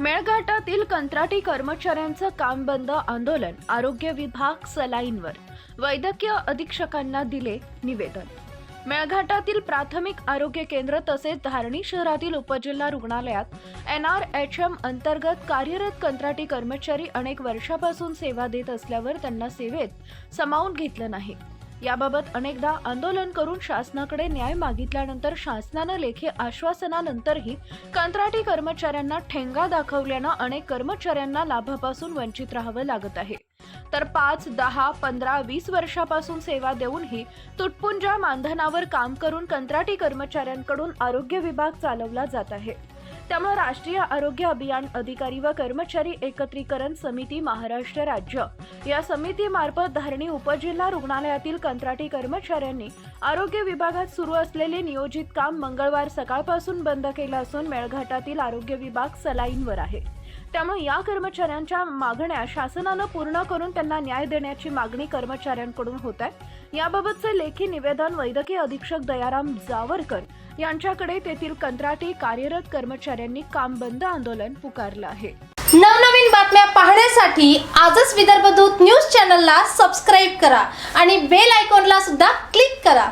मेळघाटातील कंत्राटी कर्मचाऱ्यांचं काम बंद आंदोलन आरोग्य विभाग सलाईनवर. वैद्यकीय अधीक्षकांना दिले निवेदन. मेळघाटातील प्राथमिक आरोग्य केंद्र तसेच धारणी शहरातील उपजिल्हा रुग्णालयात एन आर एच एम अंतर्गत कार्यरत कंत्राटी कर्मचारी अनेक वर्षापासून सेवा देत असल्यावर त्यांना सेवेत सामावून घेतलं नाही. याबाबत अनेकदा आंदोलन करून शासनाकडे न्याय मागितल्यानंतर शासनानं लेखी आश्वासनानंतरही कंत्राटी कर्मचाऱ्यांना ठेंगा दाखवल्यानं अनेक कर्मचाऱ्यांना लाभापासून वंचित राहावं लागत आहे. तर पाच दहा पंधरा वीस वर्षापासून सेवा देऊनही तुटपुंजा मानधनावर काम करून कंत्राटी कर्मचाऱ्यांकडून आरोग्य विभाग चालवला जात आहे. त्यामुळे राष्ट्रीय आरोग्य अभियान अधिकारी व कर्मचारी एकत्रीकरण समिती महाराष्ट्र राज्य. या समितीमार्फत धारणी उपजिल्हा रुग्णालयातील कंत्राटी कर्मचाऱ्यांनी आरोग्य विभागात सुरू असलेले नियोजित काम मंगळवार सकाळपासून बंद केलं असून मेळघाटातील आरोग्य विभाग सलाईनवर आहे. त्यामुळे या कर्मचाऱ्यांच्या मागण्या शासनानं पूर्ण करून त्यांना न्याय देण्याची मागणी कर्मचाऱ्यांकडून होत आहे. याबाबतचे लेखी निवेदन वैद्यकीय अधीक्षक दयाराम जावरकर यांच्याकडे तेथील कंत्राटी कार्यरत कर्मचाऱ्यांनी काम बंद आंदोलन पुकारलं आहे. नवनवीन बातम्या पाहण्यासाठी आजच विदर्भ दूत न्यूज चॅनलला सबस्क्राईब करा आणि बेल आयकॉनला सुद्धा क्लिक करा.